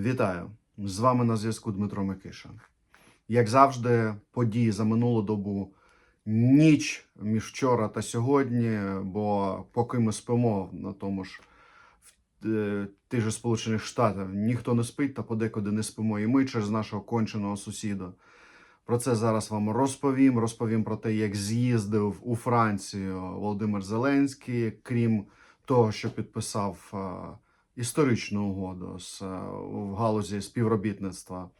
Вітаю! З вами на зв'язку Дмитро Микиша. Як завжди, події за минулу добу ніч між вчора та сьогодні, бо поки ми спимо на тому ж в е, тих же Сполучених Штатах ніхто не спить та подекуди не спимо і ми через нашого конченого сусіда. Про це зараз вам розповім. Розповім про те, як з'їздив у Францію Володимир Зеленський, крім того, що підписав е, історичну угоду з, е, в галузі співробітництва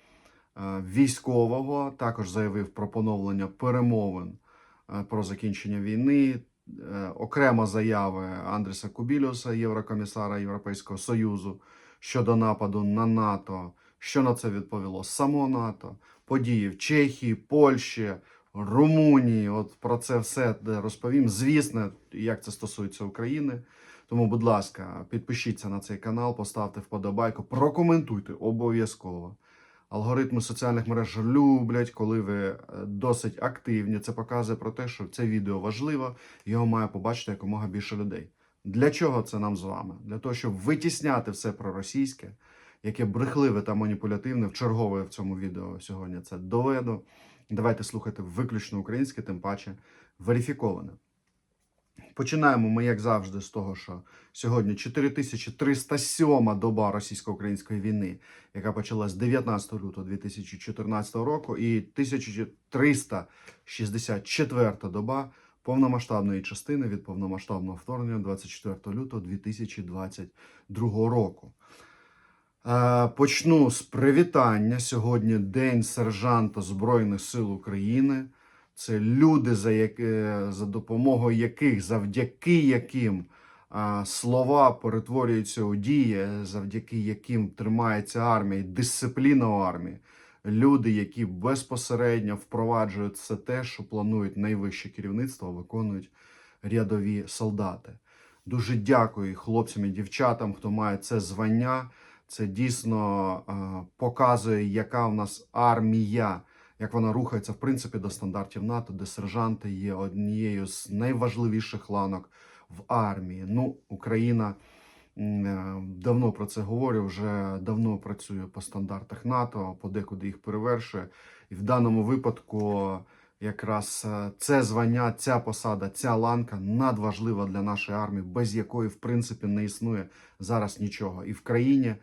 е, військового. Також заявив про поновлення перемовин е, про закінчення війни. Окрема заяви Андріса Кубілюса, єврокомісара Європейського Союзу щодо нападу на НАТО. Що на це відповіло само НАТО, події в Чехії, Польщі, Румунії. От про це все розповім. Звісно, як це стосується України. Тому, будь ласка, підпишіться на цей канал, поставте вподобайку, прокоментуйте обов'язково. Алгоритми соціальних мереж люблять, коли ви е, досить активні. Це показує про те, що це відео важливо, його має побачити якомога більше людей. Для чого це нам з вами? Для того, щоб витісняти все проросійське, яке брехливе та маніпулятивне, в чергове в цьому відео сьогодні це доведу. Давайте слухати виключно українське, тим паче верифіковане. Починаємо ми, як завжди, з того, що сьогодні 4307 доба російсько-української війни, яка почалась 19 лютого 2014 року, і 1364 доба повномасштабної частини від повномасштабного вторгнення 24 лютого 2022 року. Е, Почну з привітання. Сьогодні День сержанта Збройних сил України. Це люди, за, яке, за допомогою яких, завдяки яким слова перетворюються у дії, завдяки яким тримається армія, дисципліна у армії. Люди, які безпосередньо впроваджують все те, що планують найвище керівництво, виконують рядові солдати. Дуже дякую хлопцям і дівчатам, хто має це звання. Це дійсно показує, яка в нас армія як вона рухається в принципі до стандартів НАТО, де сержанти є однією з найважливіших ланок в армії. Ну, Україна е, давно про це говорю, вже давно працює по стандартах НАТО, подекуди їх перевершує. І в даному випадку якраз е, це звання, ця посада, ця ланка надважлива для нашої армії, без якої в принципі не існує зараз нічого. І в країні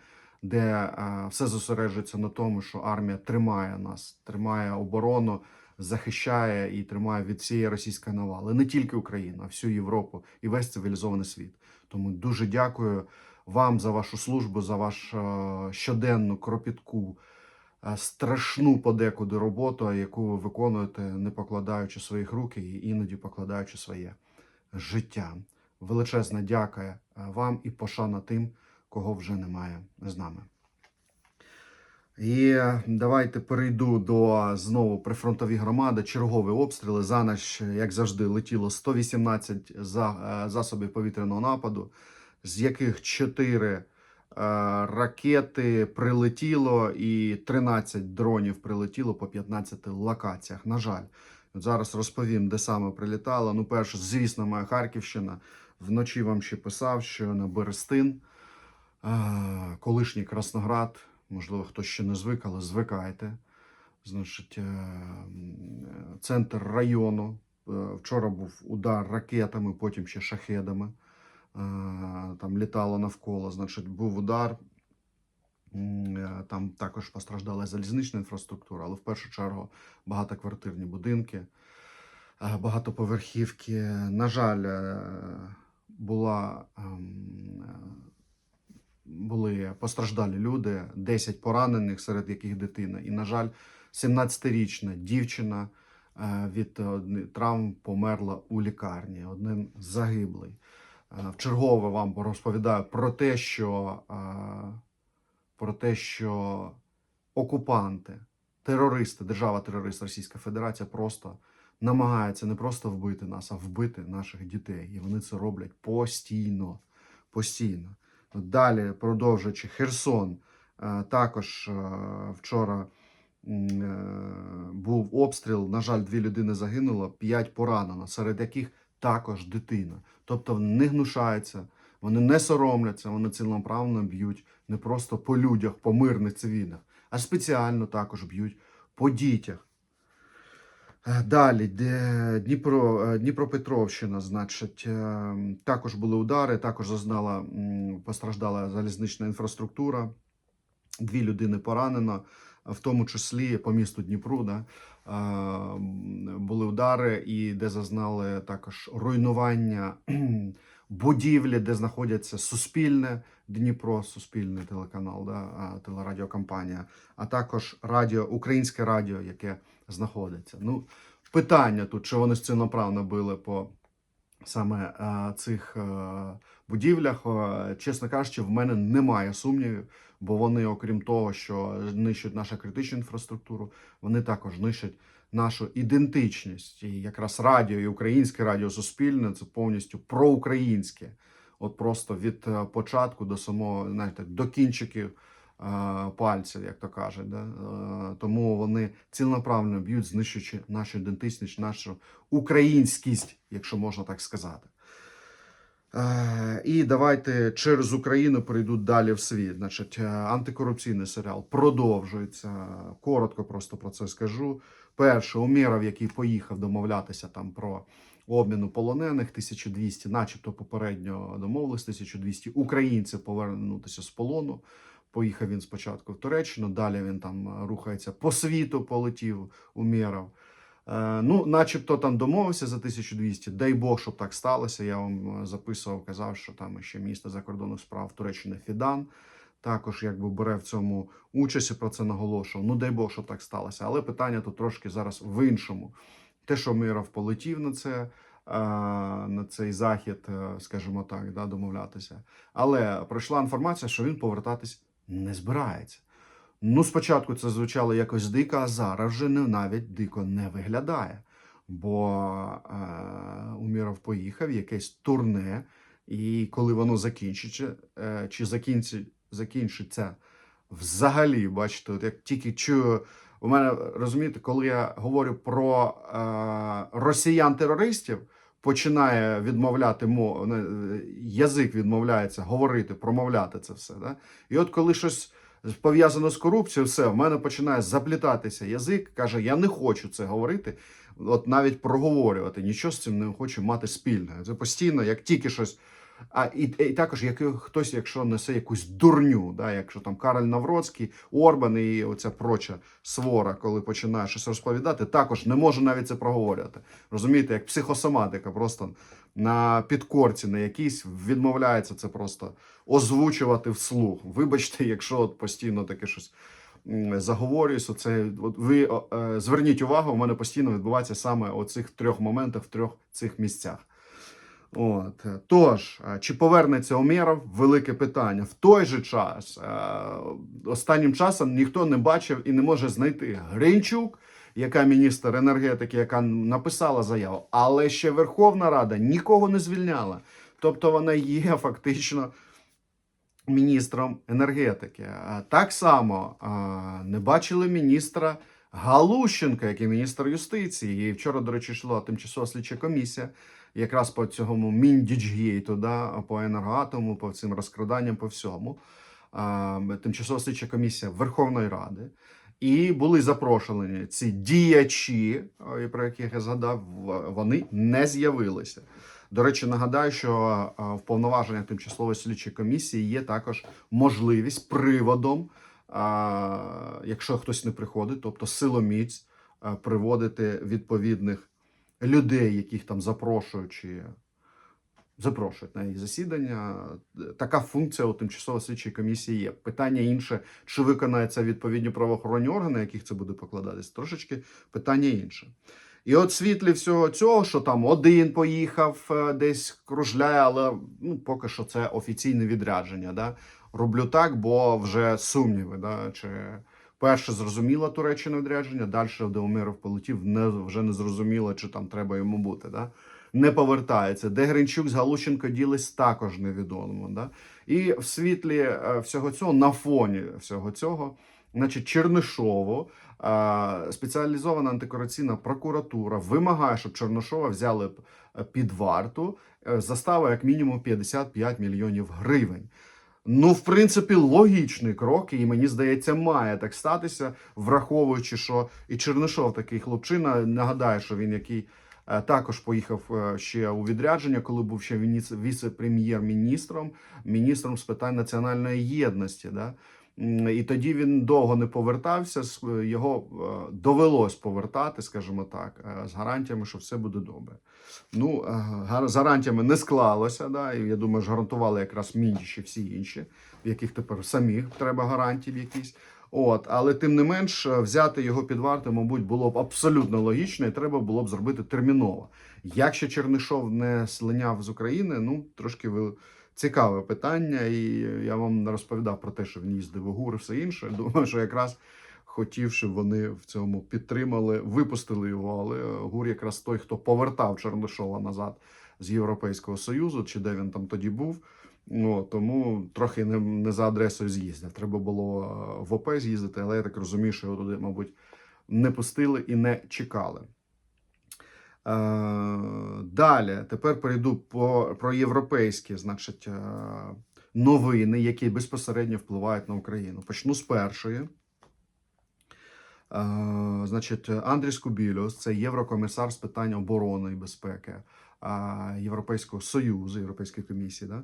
де е, все зосереджується на тому, що армія тримає нас, тримає оборону, захищає і тримає від цієї російської навали. Не тільки Україну, а всю Європу і весь цивілізований світ. Тому дуже дякую вам за вашу службу, за вашу е, щоденну кропітку, е, страшну подекуди роботу, яку ви виконуєте, не покладаючи своїх рук і іноді покладаючи своє життя. Величезна дяка вам і пошана тим кого вже немає з нами. І давайте перейду до знову прифронтові громади. Чергові обстріли. За ніч, як завжди, летіло 118 за, е, засобів повітряного нападу, з яких 4 е, ракети прилетіло, і 13 дронів прилетіло по 15 локаціях. На жаль, От зараз розповім, де саме прилітало. Ну, перше, звісно, моя Харківщина. Вночі вам ще писав, що на Берестин. Колишній Красноград, можливо, хтось ще не звик, але звикайте. Значить, е, центр району. Е, Вчора був удар ракетами, потім ще шахедами. Е, Там літало навколо. Значить, був удар. Там також постраждала залізнична інфраструктура, але в першу чергу багатоквартирні будинки, багатоповерхівки. На жаль, була ем, були постраждалі люди, 10 поранених, серед яких дитина. І, на жаль, 17-річна дівчина е, від е, травм померла у лікарні. Один загиблий. Е, Вчергове вам розповідаю про те, що, про те, що окупанти, терористи, держава-терорист Російська Федерація просто намагаються не просто вбити нас, а вбити наших дітей. І вони це роблять постійно. Постійно. Далі, продовжуючи Херсон, е, також е, вчора е, був обстріл. На жаль, дві людини загинуло, п'ять поранено, серед яких також дитина. Тобто не гнушаються Вони не соромляться, вони цілоправно б'ють не просто по людях, по мирних цивільних, а спеціально також б'ють по дітях. Е, Далі, де Дніпро, е, Дніпропетровщина, значить, е, також були удари, також зазнала, постраждала залізнична інфраструктура. Дві людини поранено, в тому числі по місту Дніпру, да, е, були удари, і де зазнали також руйнування будівлі, де знаходяться Суспільне Дніпро, Суспільний телеканал, да, а, телерадіокомпанія, а також радіо, українське радіо, яке знаходиться. Ну, питання тут, чи вони цілоправно били по саме е, цих е, будівлях. Е, чесно кажучи, в мене немає сумнівів, бо вони, окрім того, що нищать нашу критичну інфраструктуру, вони також нищать нашу ідентичність. І якраз радіо і українське радіо Суспільне це повністю проукраїнське. От просто від е, початку до самого, знаєте, до кінчиків е, пальців, як то кажуть. Да? Е, тому вони цілонаправленно б'ють, знищуючи нашу ідентичність, нашу українськість, якщо можна так сказати. І давайте через Україну перейдуть далі в світ. Значить, антикорупційний серіал продовжується. Коротко просто про це скажу. Перше, Умєров, який поїхав домовлятися там про обміну полонених, 1200, начебто попередньо домовились, 1200 українців повернутися з полону. Поїхав він спочатку в Туреччину, далі він там е, рухається по світу, полетів Умєров. Е, Ну, начебто там домовився за 1200. Дай Бог, щоб так сталося. Я вам е, записував, казав, що там ще міністр закордонних справ Туреччини Фідан також якби бере в цьому участь і про це наголошував. Ну, дай Бог, щоб так сталося. Але питання тут трошки зараз в іншому. Те, що Миров полетів на це, е, на цей захід, е, скажімо так, да, домовлятися. Але пройшла інформація, що він повертатись не збирається. Ну, спочатку це звучало якось дико, а зараз вже не, навіть дико не виглядає. Бо е, Уміров поїхав, якесь турне, і коли воно закінчиться, е, чи закінчить, закінчиться взагалі, бачите, от як тільки чую, у мене розумієте, коли я говорю про е, росіян-терористів, починає відмовляти мов, язик відмовляється говорити, промовляти це все. Да? І от коли щось пов'язано з корупцією, все, в мене починає заплітатися язик, каже, я не хочу це говорити, от навіть проговорювати, нічого з цим не хочу мати спільне. Це постійно, як тільки щось. А і, і також як хтось, якщо несе якусь дурню, да, якщо там Кароль Навроцький, Орбан і оця проча свора, коли починає щось розповідати, також не може навіть це проговорювати. Розумієте, як психосоматика, просто на підкорці на якійсь відмовляється це просто озвучувати вслух. Вибачте, якщо от постійно таке щось заговорююсь, оце от ви е, зверніть увагу, у мене постійно відбувається саме у цих трьох моментах, в трьох цих місцях. От тож, е, чи повернеться Омєров? Велике питання. В той же час е, останнім часом ніхто не бачив і не може знайти Гринчук, яка міністр енергетики, яка написала заяву, але ще Верховна Рада нікого не звільняла. Тобто вона є фактично міністром енергетики. Так само не бачили міністра Галущенка, який міністр юстиції. І вчора, до речі, йшла тимчасова слідча комісія якраз по цьому Міндіджгейту, да, по енергоатому, по цим розкраданням, по всьому. Тимчасова слідча комісія Верховної Ради. І були запрошені ці діячі, про яких я згадав, вони не з'явилися. До речі, нагадаю, що в повноваженнях тимчасової слідчої комісії є також можливість приводом, якщо хтось не приходить, тобто силоміць, приводити відповідних людей, яких там запрошують чи запрошують на їх засідання. Така функція у тимчасової слідчої комісії є. Питання інше, чи виконаються відповідні правоохоронні органи, яких це буде покладатись, трошечки питання інше. І от світлі всього цього, що там один поїхав е, десь кружляє, але ну, поки що це офіційне відрядження. Да? Роблю так, бо вже сумніви. Да? Чи перше зрозуміло Туреччина відрядження, далі де Умиров полетів, не, вже не зрозуміло, чи там треба йому бути. Да? Не повертається. Де Гринчук з Галущенко ділись, також невідомо. Да? І в світлі е, всього цього, на фоні всього цього, Значить, Чернишову е, спеціалізована антикорупційна прокуратура вимагає, щоб Чернишова взяли е, під варту застава як мінімум 55 мільйонів гривень. Ну, в принципі, логічний крок, і мені здається, має так статися, враховуючи, що і Чернишов такий хлопчина. Нагадаю, що він який е, також поїхав е, ще у відрядження, коли був ще віце-прем'єр-міністром, міністром з питань національної єдності. Да? І тоді він довго не повертався. Його е, довелось повертати, скажімо так, е, з гарантіями, що все буде добре. Ну, е, з гарантіями не склалося, да, і я думаю, ж гарантували якраз Міндіч всі інші, в яких тепер самих треба гарантії якісь. От, але тим не менш, взяти його під варту, мабуть, було б абсолютно логічно, і треба було б зробити терміново. Якщо Чернишов не слиняв з України, ну трошки ви. Цікаве питання, і я вам розповідав про те, що він їздив у ГУР і все інше. Думаю, що якраз хотів, щоб вони в цьому підтримали, випустили його. Але ГУР якраз той, хто повертав Чернишова назад з Європейського Союзу, чи де він там тоді був. Ну, тому трохи не, не за адресою з'їздив. Треба було е, в ОП з'їздити, але я так розумію, що його туди, мабуть, не пустили і не чекали. Е, Далі, тепер перейду по, про європейські значить, е, новини, які безпосередньо впливають на Україну. Почну з першої. Е, Значить, Андріс Кубілюс, це єврокомісар з питань оборони і безпеки Європейського Союзу, Європейської комісії. Да?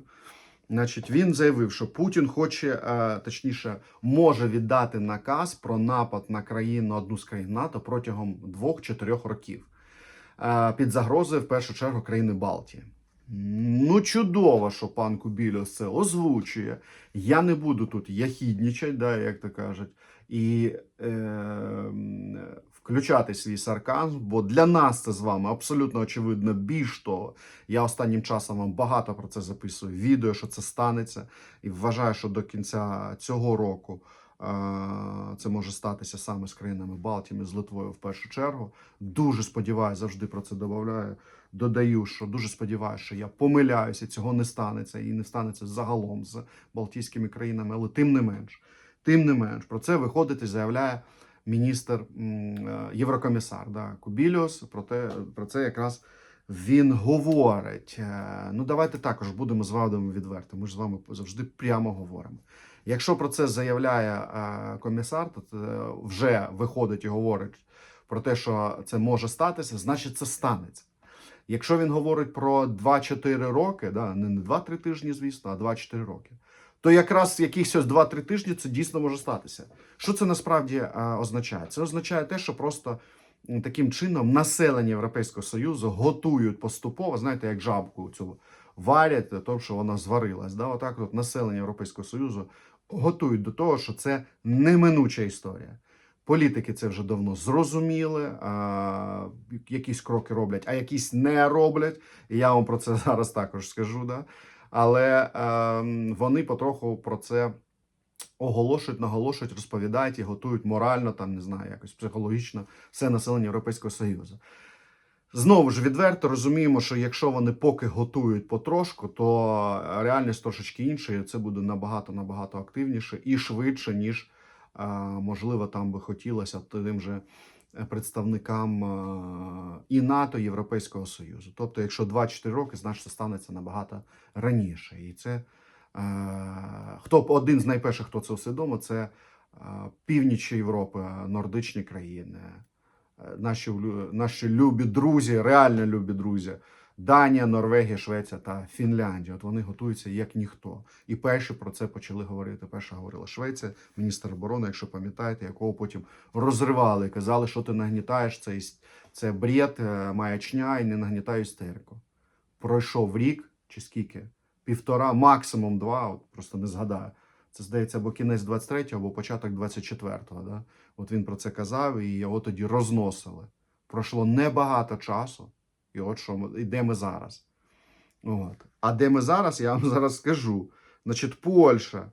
Значить, він заявив, що Путін хоче, точніше, може віддати наказ про напад на країну одну з країн НАТО протягом двох-чотирьох років під загрозою в першу чергу країни Балтії. Ну, чудово, що пан Кубілюс це озвучує. Я не буду тут яхіднічати, да, як то кажуть, і е, включати свій сарказм, бо для нас це з вами абсолютно очевидно. Більш того, я останнім часом вам багато про це записую. Відео, що це станеться, і вважаю, що до кінця цього року е, це може статися саме з країнами Балтії, з Литвою в першу чергу. Дуже сподіваюся, завжди про це додаю. Додаю, що дуже сподіваюся, що я помиляюся, цього не станеться і не станеться загалом з Балтійськими країнами, але тим не менш, тим не менш, про це виходить і заявляє міністр е, єврокомісар да, Кубіліус. Про те про це якраз він говорить. Е, Ну, давайте також будемо з вами відверто. Ми ж з вами завжди прямо говоримо. Якщо про це заявляє е, комісар, то це вже виходить і говорить про те, що це може статися, значить це станеться. Якщо він говорить про 2-4 роки, да, не 2-3 тижні, звісно, а 2-4 роки, то якраз якихось ось 2-3 тижні це дійсно може статися. Що це насправді а, означає? Це означає те, що просто таким чином населення Європейського Союзу готують поступово, знаєте, як жабку цю варять, для що вона зварилась. Да? Отак от населення Європейського Союзу готують до того, що це неминуча історія. Політики це вже давно зрозуміли, а, якісь кроки роблять, а якісь не роблять. Я вам про це зараз також скажу. Да? Але е, вони потроху про це оголошують, наголошують, розповідають і готують морально, там не знаю, якось психологічно все населення Європейського Союзу. Знову ж відверто розуміємо, що якщо вони поки готують потрошку, то реальність трошечки інша, це буде набагато набагато активніше і швидше, ніж е, можливо там би хотілося тим же представникам е, і НАТО, і Європейського Союзу. Тобто, якщо 2-4 роки, значить це станеться набагато раніше. І це е, хто один з найперших, хто це усвідомив, це е, північ Європи, нордичні країни. Наші, наші любі друзі, реально любі друзі, Данія, Норвегія, Швеція та Фінляндія. От вони готуються як ніхто. І перші про це почали говорити. Перша говорила Швеція, міністр оборони, якщо пам'ятаєте, якого потім розривали казали, що ти нагнітаєш це, це бред, е, маячня і не нагнітай істерику. Пройшов рік чи скільки? Півтора, максимум два, от просто не згадаю. Це здається, або кінець 23-го, або початок 24-го. Да? От він про це казав, і його тоді розносили. Пройшло небагато часу, і от що і де ми зараз. От. А де ми зараз, я вам зараз скажу. Значить, Польща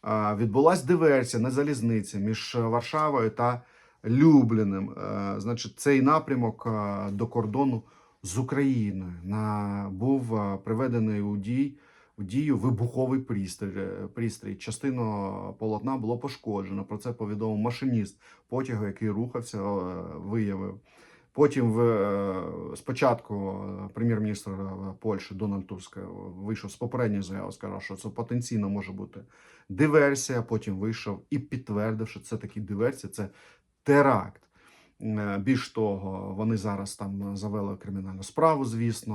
а, відбулась диверсія на залізниці між Варшавою та Любліним. Е, Значить, цей напрямок е, до кордону з Україною на, був е, приведений у дій в дію вибуховий пристрій. пристрій. Частину полотна було пошкоджено. Про це повідомив машиніст потягу, який рухався, е, виявив. Потім в, е, спочатку е, прем'єр-міністр е, Польщі Дональд Туск е, вийшов з попередньої заяви, сказав, що це потенційно може бути диверсія. Потім вийшов і підтвердив, що це такі диверсія, це теракт. Е, Більш того, вони зараз там завели кримінальну справу, звісно.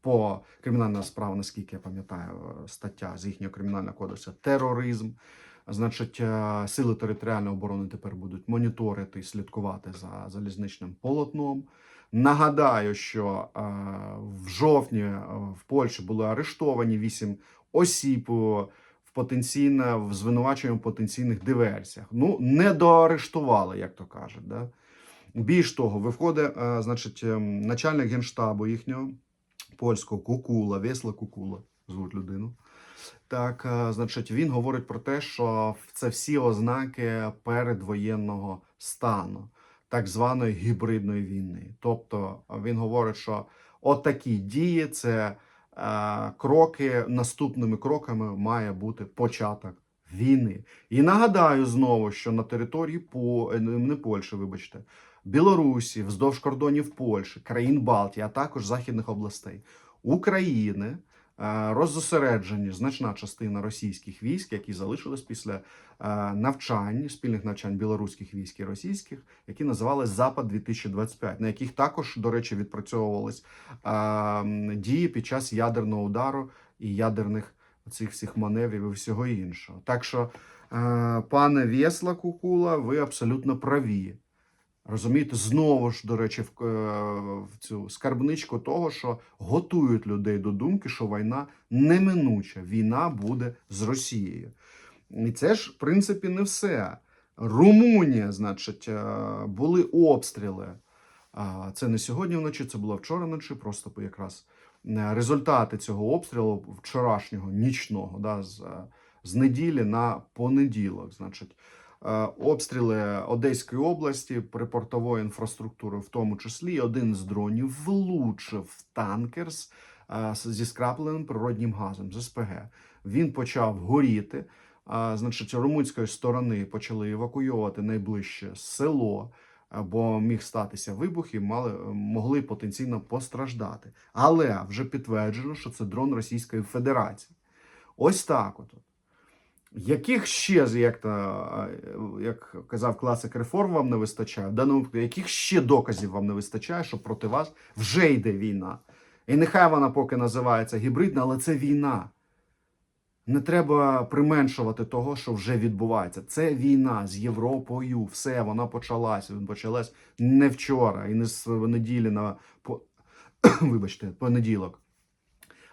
По кримінальна справа, наскільки я пам'ятаю, стаття з їхнього кримінального кодексу тероризм. Значить, е, сили територіальної оборони тепер будуть моніторити і слідкувати за залізничним полотном. Нагадаю, що е, в жовтні в Польщі були арештовані вісім осіб е, в в потенційних диверсіях. Ну, не доарештували, як то кажуть. Да? Більш того, виходить, е, значить, ем, начальник генштабу їхнього польського Кукула, Весла Кукула, звуть людину. Так, е, значить, він говорить про те, що це всі ознаки передвоєнного стану, так званої гібридної війни. Тобто він говорить, що отакі дії це е, кроки, наступними кроками має бути початок війни. І нагадаю знову, що на території по е, не Польщі, вибачте, Білорусі, вздовж кордонів Польщі, країн Балтії, а також західних областей України е, роззосереджені значна частина російських військ, які залишились після е, навчань, спільних навчань білоруських військ і російських, які називали Запад 2025 на яких також, до речі, відпрацьовувались е, дії під час ядерного удару і ядерних цих всіх маневрів і всього іншого. Так що, е, пане Вєсла Кукула, ви абсолютно праві. Розумієте, знову ж, до речі, в, е, в цю скарбничку того, що готують людей до думки, що війна неминуча, війна буде з Росією. І це ж, в принципі, не все. Румунія, значить, е, були обстріли. Це не сьогодні вночі, це було вчора вночі, просто якраз е, результати цього обстрілу вчорашнього нічного, да, з, з неділі на понеділок. Значить, обстріли Одеської області, припортової інфраструктури, в тому числі один з дронів влучив в танкер з, е, зі скрапленим природнім газом з СПГ. Він почав горіти. А, значить, румунської сторони почали евакуювати найближче село, е, бо міг статися вибух і мали, могли потенційно постраждати. Але вже підтверджено, що це дрон Російської Федерації. Ось так от. Яких ще, як, е, як казав класик реформ, вам не вистачає, в даному яких ще доказів вам не вистачає, що проти вас вже йде війна? І нехай вона поки називається гібридна, але це війна. Не треба применшувати того, що вже відбувається. Це війна з Європою. Все, вона почалася. Вона почалась не вчора і не з неділі на по... вибачте, понеділок,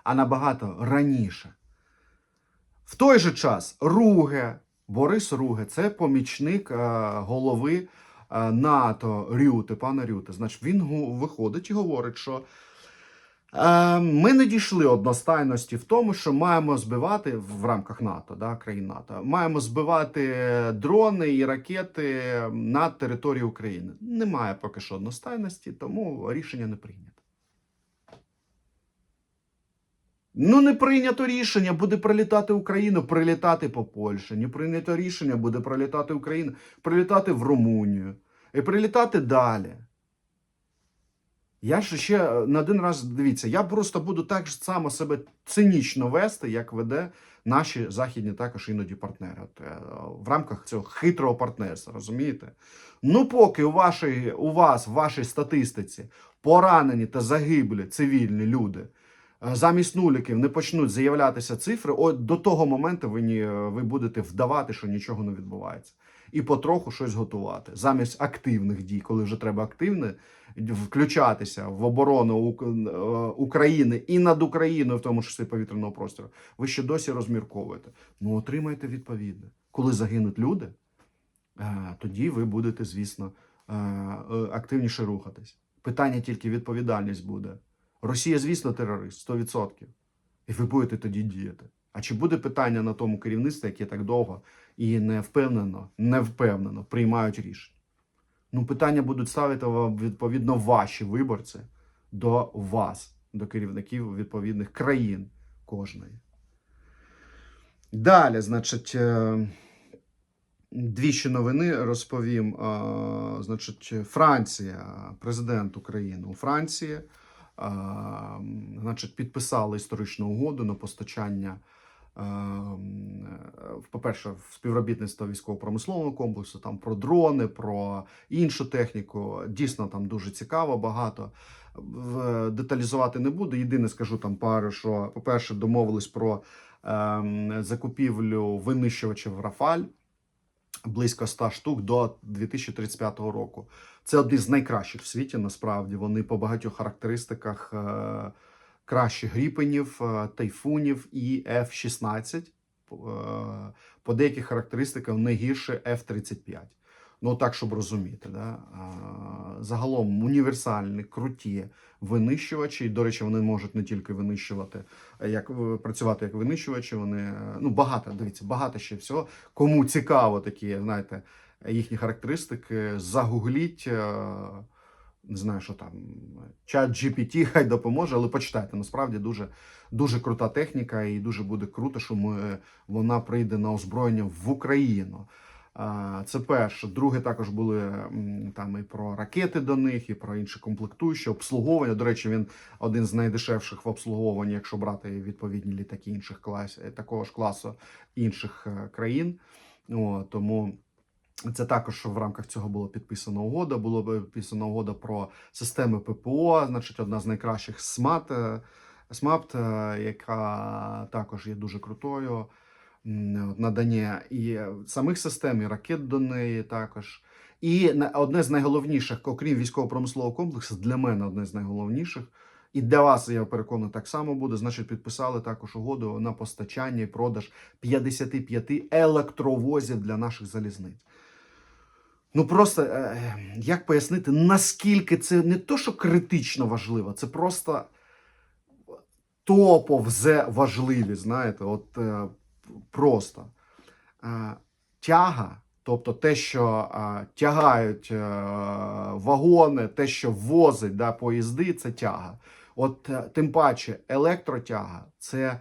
а набагато раніше. В той же час Руге, Борис Руге, це помічник е, голови е, НАТО Рюте, пана Рюте. Значить, він виходить і говорить, що е, ми не дійшли одностайності в тому, що маємо збивати в рамках НАТО, да, країн НАТО, маємо збивати дрони і ракети на території України. Немає поки що одностайності, тому рішення не прийнято. Ну, не прийнято рішення, буде прилітати Україну, прилітати по Польщі. Не прийнято рішення, буде прилітати Україну, прилітати в Румунію і прилітати далі. Я ж ще е, на один раз дивіться, я просто буду так само себе цинічно вести, як веде наші західні також іноді партнери е, в рамках цього хитрого партнерства, розумієте? Ну, поки у, вашій, у вас, в вашій статистиці, поранені та загиблі цивільні люди замість нуліків не почнуть заявлятися цифри, от до того моменту ви, ні, ви будете вдавати, що нічого не відбувається. І потроху щось готувати замість активних дій, коли вже треба активне включатися в оборону е, України і над Україною, в тому числі повітряного простору. Ви ще досі розмірковуєте. Ну, отримайте відповідне. Коли загинуть люди, е, тоді ви будете, звісно, е, е, активніше рухатись. Питання тільки відповідальність буде. Росія, звісно, терорист 100%. І ви будете тоді діяти. А чи буде питання на тому керівництві, яке так довго і не впевнено, не приймають рішення? Ну, питання будуть ставити відповідно ваші виборці до вас, до керівників відповідних країн, кожної. Далі, значить, е, дві ще новини розповім. Е, Значить, Франція, президент України у Франції, значить, підписали історичну угоду на постачання. е, По-перше, співробітництво військово-промислового комплексу, там про дрони, про іншу техніку. Дійсно, там дуже цікаво, багато. Деталізувати не буду. Єдине скажу там пару, що, по-перше, домовились про ем, закупівлю винищувачів Рафаль близько 100 штук до 2035 року. Це одні з найкращих в світі. Насправді вони по багатьох характеристиках е, кращі гріпенів, е, тайфунів і F-16. Е, по деяких характеристиках не гірше F-35. Ну так, щоб розуміти, да? Загалом універсальні, круті винищувачі. І, до речі, вони можуть не тільки винищувати, як е, працювати як винищувачі. Вони е, ну багато дивіться, багато ще всього. Кому цікаво такі, знаєте, їхні характеристики, загугліть. е, Не знаю, що там чат GPT хай допоможе, але почитайте. Насправді дуже, дуже крута техніка, і дуже буде круто, що ми, вона прийде на озброєння в Україну. Це перше. Друге, також були там і про ракети до них, і про інші комплектуючі, обслуговування. До речі, він один з найдешевших в обслуговуванні, якщо брати відповідні літаки інших клас, такого ж класу інших е, країн. О, тому це також в рамках цього було підписана угода. Було підписана угода про системи ППО, значить, одна з найкращих СМАТ, е, СМАПТ, е, яка також є дуже крутою. Надання і самих систем, і ракет до неї також. І одне з найголовніших, окрім військово-промислового комплексу, для мене одне з найголовніших. І для вас, я переконаний, так само буде. Значить, підписали також угоду на постачання і продаж 55 електровозів для наших залізниць. Ну просто е, як пояснити, наскільки це не то, що критично важливо, це просто топовзе важливі, знаєте, от е, просто е, тяга, тобто те, що е, тягають е, вагони, те, що возить да, поїзди, це тяга. От тим паче електротяга це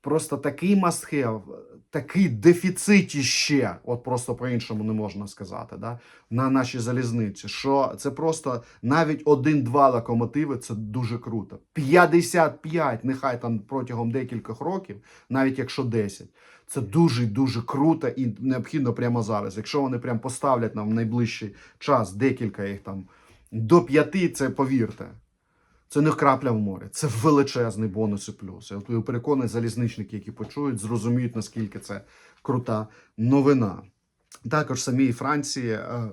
просто такий мастхев, такий дефіцитіще, от просто по-іншому не можна сказати, да, на нашій залізниці, що це просто навіть один-два локомотиви це дуже круто. 55, нехай там протягом декількох років, навіть якщо 10. Це дуже дуже круто і необхідно прямо зараз. Якщо вони прям поставлять нам в найближчий час декілька їх там до п'яти, це повірте. Це не крапля в морі, це величезний бонус і плюс. Я от переконаний, залізничники, які почують, зрозуміють, наскільки це крута новина. Також самій Франції е,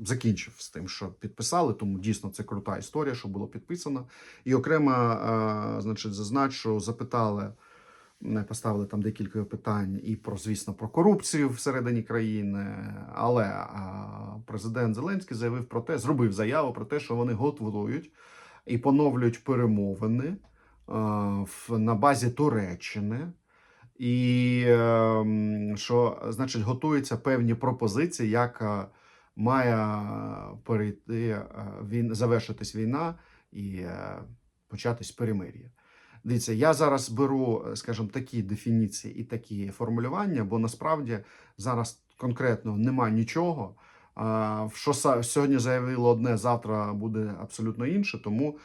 закінчив з тим, що підписали, тому дійсно це крута історія, що було підписано. І окремо, е, значить, зазначу, запитали, поставили там декілька питань і про, звісно, про корупцію всередині країни. Але президент Зеленський заявив про те, зробив заяву про те, що вони готують і поновлюють перемовини е, на базі Туреччини. І е, що, значить, готуються певні пропозиції, як е, має перейти е, він, завершитись війна і початись перемир'я. Дивіться, я зараз беру, скажімо, такі дефініції і такі формулювання, бо насправді зараз конкретно нема нічого. Що сьогодні заявило одне, завтра буде абсолютно інше. Тому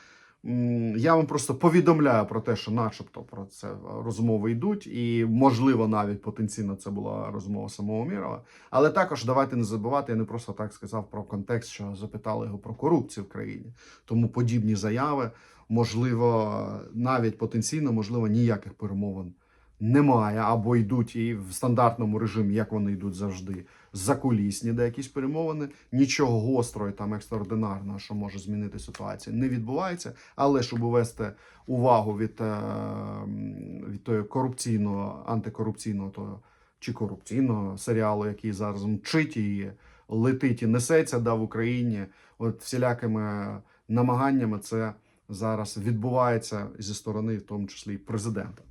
я вам просто повідомляю про те, що, начебто, про це розмови йдуть, і можливо, навіть потенційно це була розмова самого Мірова. Але також давайте не забувати, я не просто так сказав про контекст, що запитали його про корупцію в країні. Тому подібні заяви, можливо, навіть потенційно, можливо, ніяких перемовин немає, або йдуть і в стандартному режимі, як вони йдуть завжди, закулісні де якісь перемовини. Нічого гострого і там екстраординарного, що може змінити ситуацію, не відбувається. Але щоб увести увагу від, е, від того корупційного, антикорупційного того, чи корупційного серіалу, який зараз мчить і летить і несеться да, в Україні, от всілякими намаганнями це зараз відбувається зі сторони, в тому числі і президента.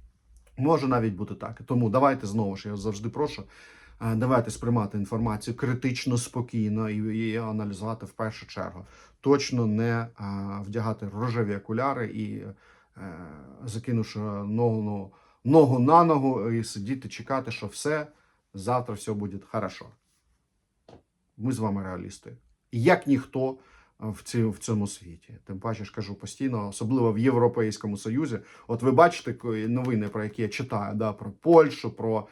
Може навіть бути так. Тому давайте знову ж я завжди прошу. Давайте сприймати інформацію критично, спокійно і її аналізувати в першу чергу. Точно не вдягати рожеві окуляри і е, закинувши ногу, ногу на ногу і сидіти, чекати, що все, завтра все буде хорошо. Ми з вами реалісти. Як ніхто в, ці, в цьому світі. Тим паче ж кажу постійно, особливо в Європейському Союзі. От ви бачите новини, про які я читаю, да, про Польщу, про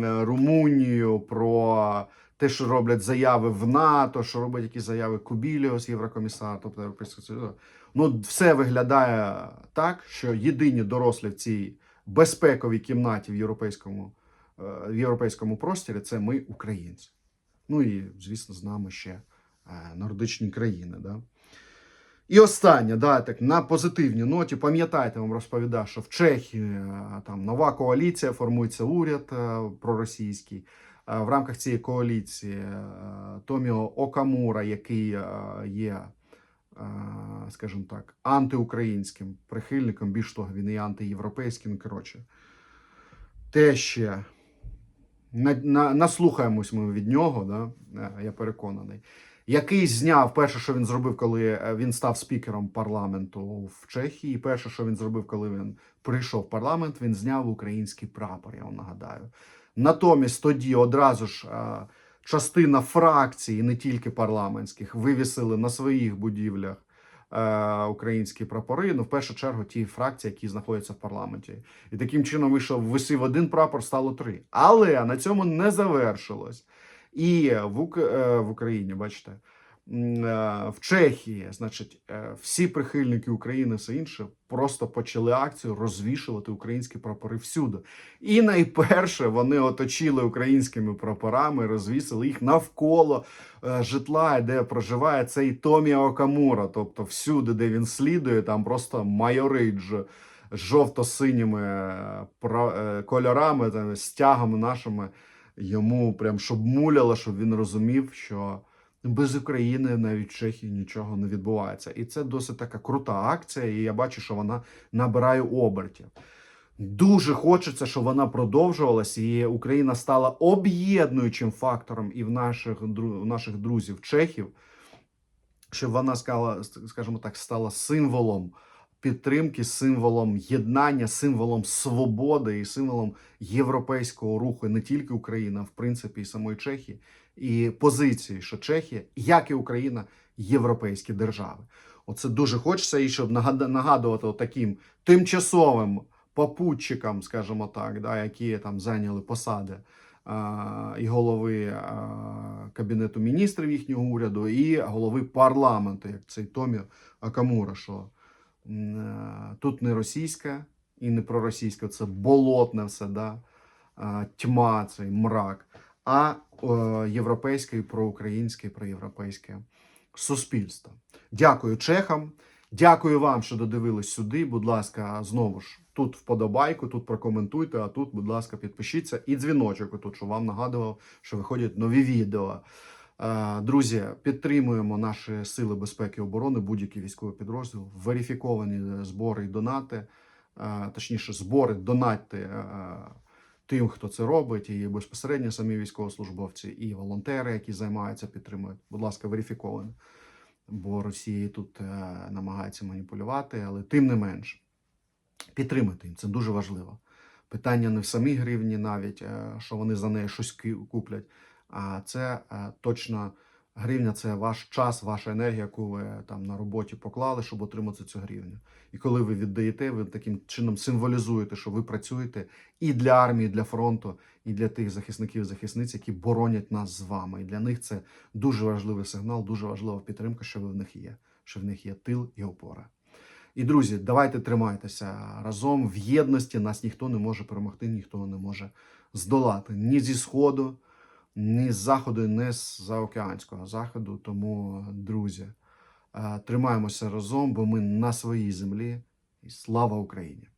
Румунію, про те, що роблять заяви в НАТО, що роблять якісь заяви Кубіліос, Єврокомісар, тобто Європейського Союзу. Ну, все виглядає так, що єдині дорослі в цій безпековій кімнаті в європейському, е, в європейському просторі це ми, українці. Ну і, звісно, з нами ще е, нордичні країни. Да? І останнє, да, так, на позитивній ноті, пам'ятайте, вам розповідав, що в Чехії е, там нова коаліція, формується уряд е, проросійський. Е, В рамках цієї коаліції Томіо Окамура, який є, скажімо так, антиукраїнським прихильником, більш того, він і антиєвропейським. Коротше, те ще на, на, наслухаємось ми від нього, да, я переконаний. Який зняв перше, що він зробив, коли е, він став спікером парламенту в Чехії. Перше, що він зробив, коли він прийшов в парламент, він зняв український прапор. Я вам нагадаю. Натомість тоді одразу ж е, частина фракцій, не тільки парламентських, вивісили на своїх будівлях е, українські прапори. Ну, в першу чергу, ті фракції, які знаходяться в парламенті. І таким чином вийшов, висів один прапор, стало три. Але на цьому не завершилось. І в, Ук... е, в Україні, бачите, е, в Чехії, значить, всі прихильники України, все інше, просто почали акцію розвішувати українські прапори всюди. І найперше вони оточили українськими прапорами, розвісили їх навколо житла, де проживає цей Томі Окамура. Тобто всюди, де він слідує, там просто майорить жовто-синіми е, е, кольорами, там, стягами нашими. Йому прям щоб муляло, щоб він розумів, що без України навіть в Чехії нічого не відбувається. І це досить така крута акція, і я бачу, що вона набирає обертів. Дуже хочеться, щоб вона продовжувалася, і Україна стала об'єднуючим фактором і в наших, в наших друзів чехів, щоб вона скажімо так, стала символом підтримки, символом єднання, символом свободи і символом європейського руху не тільки Україна, а в принципі, і самої Чехії, і позиції, що Чехія, як і Україна, європейські держави. Оце дуже хочеться, і щоб нагадувати таким тимчасовим попутчикам, скажімо так, да, які там зайняли посади і голови кабінету міністрів їхнього уряду, і голови парламенту, як цей Томі Акамура, що тут не російська і не проросійська, це болотне все, да? тьма, цей мрак, а е, європейське і проукраїнське, і проєвропейське суспільство. Дякую чехам. Дякую вам, що додивились сюди. Будь ласка, знову ж тут вподобайку, тут прокоментуйте, а тут, будь ласка, підпишіться і дзвіночок тут, щоб вам нагадував, що виходять нові відео. Е, Друзі, підтримуємо наші сили безпеки і оборони, будь-який військовий підрозділ, верифіковані е, збори і донати, е, точніше, збори, донатьте е, тим, хто це робить, і безпосередньо самі військовослужбовці, і волонтери, які займаються, підтримують. Будь ласка, верифіковані. Бо Росія тут намагається маніпулювати, але тим не менш, підтримати їм це дуже важливо. Питання не в самій гривні, навіть що вони за неї щось куплять. Це е, точно гривня це ваш час, ваша енергія, яку ви там на роботі поклали, щоб отримати цю гривню. І коли ви віддаєте, ви таким чином символізуєте, що ви працюєте і для армії, і для фронту, і для тих захисників і захисниць, які боронять нас з вами. І для них це дуже важливий сигнал, дуже важлива підтримка, що ви в них є, що в них є тил і опора. І друзі, давайте тримайтеся разом в єдності. Нас ніхто не може перемогти, ніхто не може здолати ні зі сходу, ні з заходу, ні з заокеанського заходу. Тому, друзі, е, тримаємося разом, бо ми на своїй землі. І слава Україні!